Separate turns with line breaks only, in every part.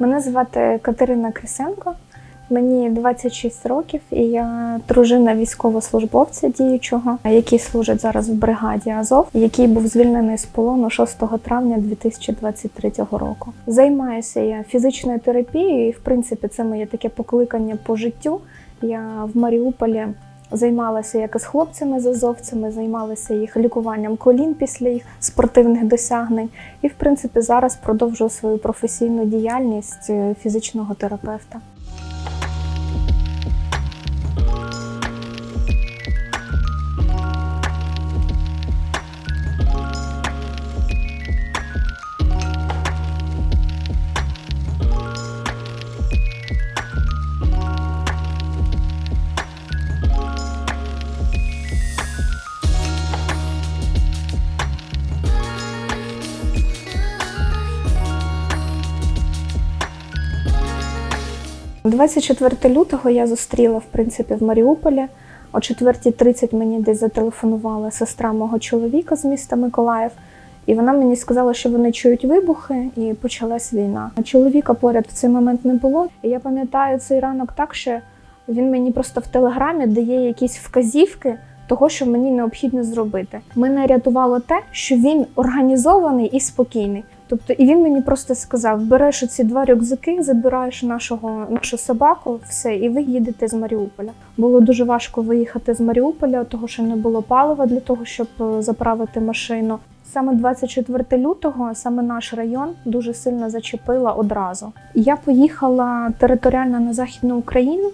Мене звати Катерина Крисенко, мені 26 років, і я дружина військовослужбовця діючого, який служить зараз в бригаді Азов, який був звільнений з полону 6 травня 2023 року. Займаюся я фізичною терапією, і в принципі це моє таке покликання по життю. Я в Маріуполі займалася як із хлопцями з азовцями, займалася їх лікуванням колін після їх спортивних досягнень. І, в принципі, зараз продовжую свою професійну діяльність е, фізичного терапевта. – 24 лютого я зустріла в принципі в Маріуполі. О 4.30 мені десь зателефонувала сестра мого чоловіка з міста Миколаїв, і вона мені сказала, що вони чують вибухи, і почалась війна. А чоловіка поряд в цей момент не було. І я пам'ятаю цей ранок так, що він мені просто в телеграмі дає якісь вказівки того, що мені необхідно зробити. Мене рятувало те, що він організований і спокійний. Тобто, і він мені просто сказав: береш оці два рюкзаки, забираєш нашого нашу собаку, все, і ви їдете з Маріуполя. Було дуже важко виїхати з Маріуполя, того що не було палива для того, щоб е, заправити машину. Саме 24 лютого, саме наш район дуже сильно зачепила одразу. Я поїхала територіально на західну Україну.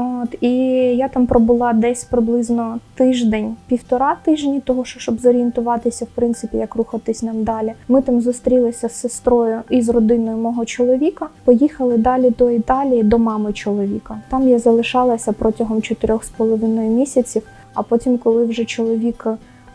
От і я там пробула десь приблизно тиждень, півтора тижні, того що щоб зорієнтуватися, в принципі, як рухатись нам далі. Ми там зустрілися з сестрою і з родиною мого чоловіка. Поїхали далі до Італії, до мами чоловіка. Там я залишалася протягом чотирьох з половиною місяців. А потім, коли вже чоловік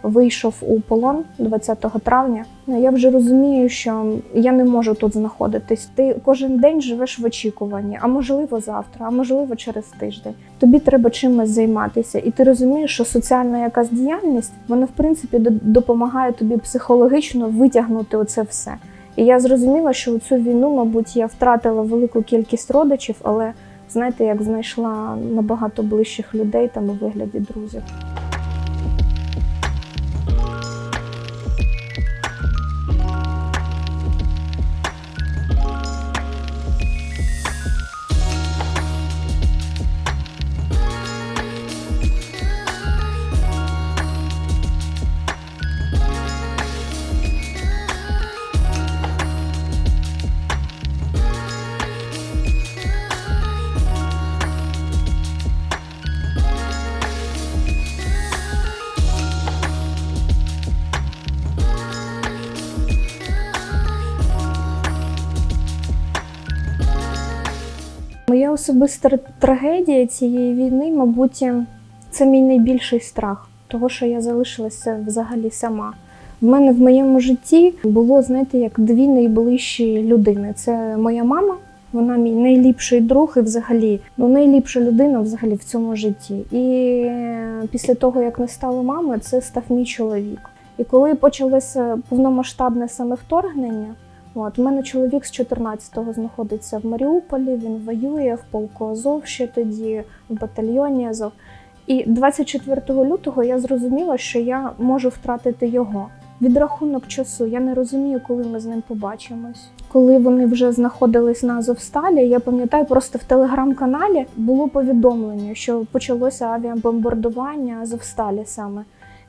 вийшов у полон 20 травня, я вже розумію, що я не можу тут знаходитись. Ти кожен день живеш в очікуванні, а можливо завтра, а можливо через тиждень. Тобі треба чимось займатися, і ти розумієш, що соціальна якась діяльність вона в принципі до- допомагає тобі психологічно витягнути оце все. І я зрозуміла, що у цю війну, мабуть, я втратила велику кількість родичів, але знаєте, як знайшла набагато ближчих людей там у вигляді друзів. Особиста трагедія цієї війни, мабуть, це мій найбільший страх, того, що я залишилася взагалі сама. В мене в моєму житті було, знаєте, як дві найближчі людини. Це моя мама, вона мій найліпший друг і взагалі ну, найліпша людина взагалі в цьому житті. І після того, як не стало мами, це став мій чоловік. І коли почалося повномасштабне саме вторгнення, От, у мене чоловік з 14-го знаходиться в Маріуполі, він воює в полку Азов ще тоді, в батальйоні Азов. І 24 лютого я зрозуміла, що я можу втратити його. Відрахунок часу, я не розумію, коли ми з ним побачимось. Коли вони вже знаходились на Азовсталі, я пам'ятаю, просто в телеграм-каналі було повідомлення, що почалося авіабомбардування Азовсталі саме.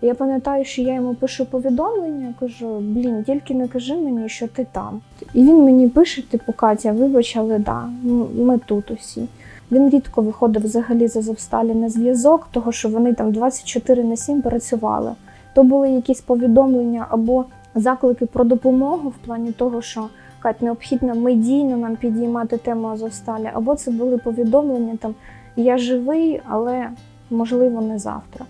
Я пам'ятаю, що я йому пишу повідомлення, кажу: блін, тільки не кажи мені, що ти там. І він мені пише: типу, Катя, вибач, але да, ми тут усі. Він рідко виходив взагалі з Азовсталі на зв'язок, того що вони там 24 на 7 працювали. То були якісь повідомлення або заклики про допомогу в плані того, що Кать, необхідно медійно нам підіймати тему Азовсталі, або це були повідомлення там Я живий, але можливо не завтра.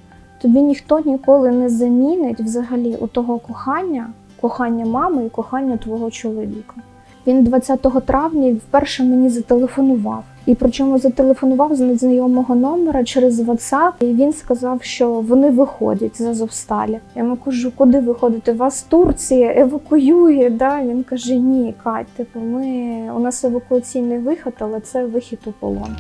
Тобі ніхто ніколи не замінить взагалі у того кохання, кохання мами і кохання твого чоловіка. Він 20 травня вперше мені зателефонував. І причому зателефонував з незнайомого номера через WhatsApp, і він сказав, що вони виходять з Азовсталі. Я йому кажу, куди виходити? Вас Турція евакуює. Да? Він каже: Ні, Кать, типу, ми у нас евакуаційний вихід, але це вихід у полон.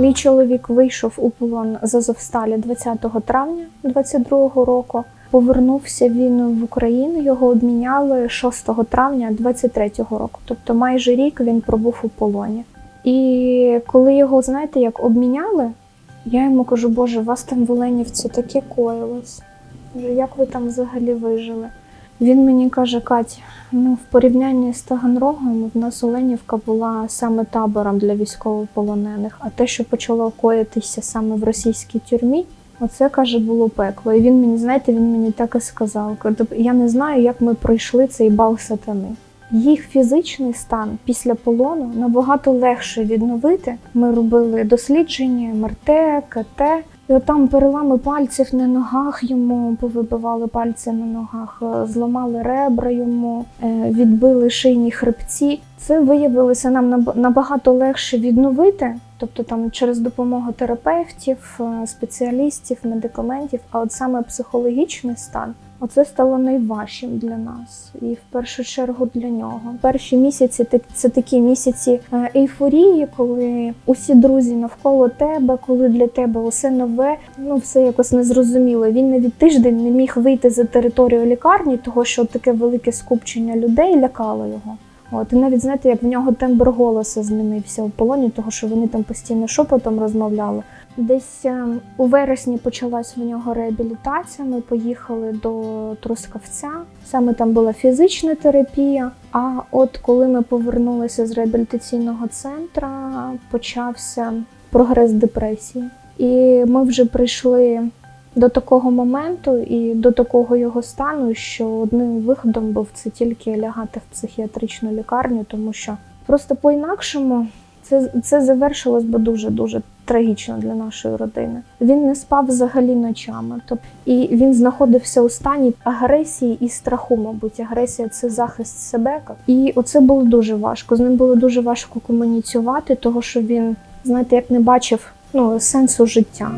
Мій чоловік вийшов у полон з Азовсталі 20 травня 22-го року. Повернувся він в Україну. Його обміняли 6 травня 23-го року. Тобто майже рік він пробув у полоні. І коли його, знаєте, як обміняли, я йому кажу, Боже, у вас там в Оленівці таке коїлось. Як ви там взагалі вижили? Він мені каже, Кать, ну в порівнянні з Таганрогом в нас Оленівка була саме табором для військовополонених, а те, що почало коїтися саме в російській тюрмі, оце каже, було пекло. І він мені, знаєте, він мені так і сказав. Я не знаю, як ми пройшли цей бал сатани. Їх фізичний стан після полону набагато легше відновити. Ми робили дослідження, МРТ, КТ. І от там перелами пальців на ногах йому повибивали пальці на ногах, е, зламали ребра йому, е, відбили шийні хребці. Це виявилося нам наб- набагато легше відновити, тобто там через допомогу терапевтів, е, спеціалістів, медикаментів. А от саме психологічний стан Оце стало найважчим для нас, і в першу чергу для нього. Перші місяці це такі місяці е, ейфорії, коли усі друзі навколо тебе, коли для тебе усе нове, ну все якось незрозуміло. Він навіть тиждень не міг вийти за територію лікарні, того що таке велике скупчення людей лякало його. От і навіть знаєте, як в нього тембр голосу змінився у полоні, того що вони там постійно шепотом розмовляли. Десь е, у вересні почалась в нього реабілітація. Ми поїхали до Трускавця. Саме там була фізична терапія. А от коли ми повернулися з реабілітаційного центру, почався прогрес депресії. І ми вже прийшли до такого моменту і до такого його стану, що одним виходом був це тільки лягати в психіатричну лікарню, тому що просто по-інакшому це, це завершилось би дуже дуже трагічно для нашої родини. Він не спав взагалі ночами. Тобто, і він знаходився у стані агресії і страху, мабуть. Агресія це захист себе. І оце було дуже важко. З ним було дуже важко комуніцювати, того що він, знаєте, як не бачив ну, сенсу життя.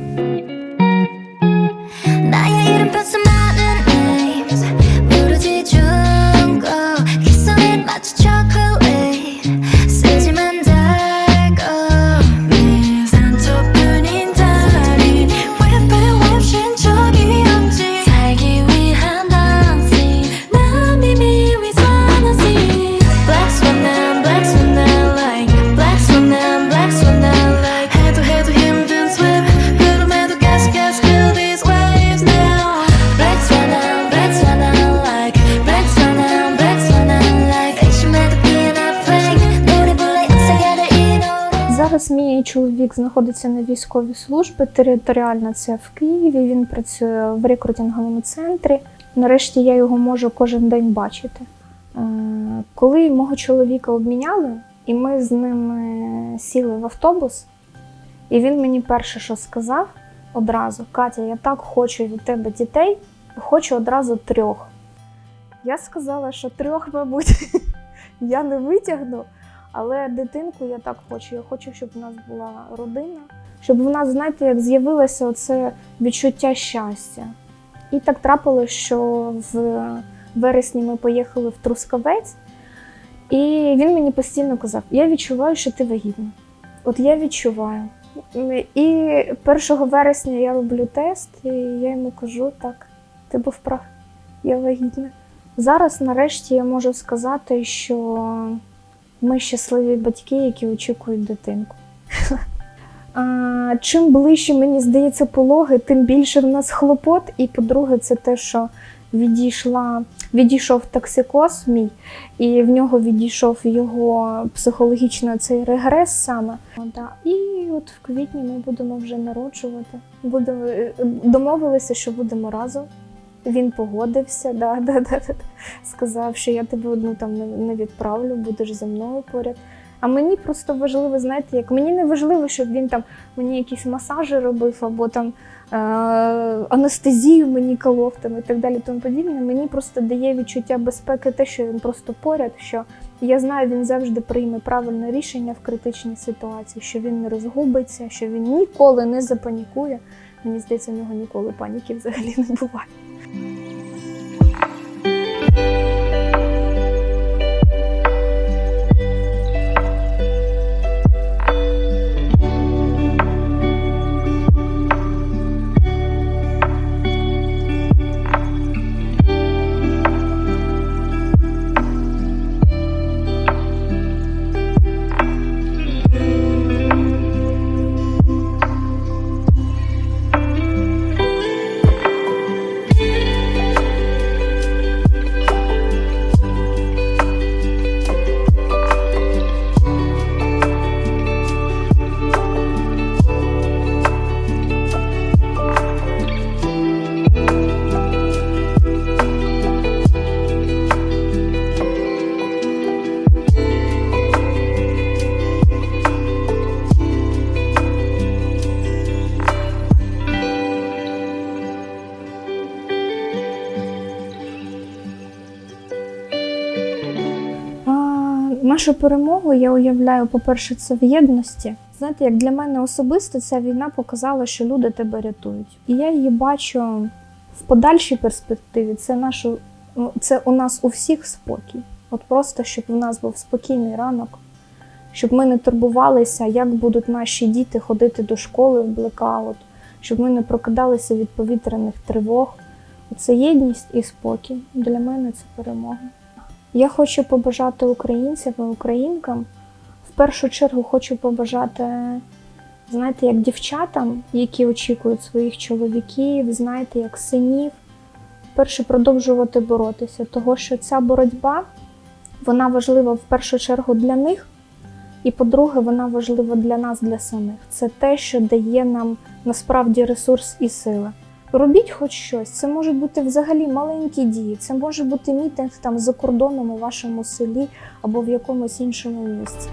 and put some
Зараз мій чоловік знаходиться на військовій службі. Територіально це в Києві. Він працює в рекрутинговому центрі. Нарешті я його можу кожен день бачити. Е, Коли мого чоловіка обміняли, і ми з ним е, сіли в автобус, і він мені перше, що сказав одразу: Катя, я так хочу від тебе дітей, хочу одразу трьох. Я сказала, що трьох, мабуть, я не витягну. Але дитинку я так хочу. Я хочу, щоб в нас була родина, щоб в нас, знаєте, як з'явилося оце відчуття щастя. І так трапилося, що в вересні ми поїхали в Трускавець, і він мені постійно казав: Я відчуваю, що ти вагітна. От я відчуваю. І 1 вересня я роблю тест, і я йому кажу: так, ти був прав, я вагітна. Зараз, нарешті, я можу сказати, що ми щасливі батьки, які очікують дитинку. А, чим ближче, мені здається, пологи, тим більше в нас хлопот. І по-друге, це те, що відійшла, відійшов токсикоз мій, і в нього відійшов його психологічно цей регрес саме. І от в квітні ми будемо вже народжувати. Будемо е, домовилися, що будемо разом. Він погодився, да, да, да, да. сказав, що я тебе одну там не, відправлю, будеш зі мною поряд. А мені просто важливо, знаєте, як мені не важливо, щоб він там мені якісь масажі робив або там е- анестезію мені колов там і так далі. Тому подібне. Мені просто дає відчуття безпеки те, що він просто поряд, що я знаю, він завжди прийме правильне рішення в критичній ситуації, що він не розгубиться, що він ніколи не запанікує. Мені здається, в нього ніколи паніки взагалі не буває. А, нашу перемогу я уявляю, по-перше, це в єдності. Знаєте, як для мене особисто ця війна показала, що люди тебе рятують. І я її бачу в подальшій перспективі. Це нашу, ну, це у нас у всіх спокій. От просто щоб у нас був спокійний ранок, щоб ми не турбувалися, як будуть наші діти ходити до школи в блекаут, щоб ми не прокидалися від повітряних тривог. Це єдність і спокій. Для мене це перемога. Я хочу побажати українцям і українкам. В першу чергу хочу побажати, знаєте, як дівчатам, які очікують своїх чоловіків, знаєте, як синів. Перше продовжувати боротися, того що ця боротьба вона важлива в першу чергу для них, і по-друге, вона важлива для нас, для самих. Це те, що дає нам насправді ресурс і сили. Робіть хоч щось. Це можуть бути взагалі маленькі дії. Це може бути мітинг там за кордоном у вашому селі або в якомусь іншому місці.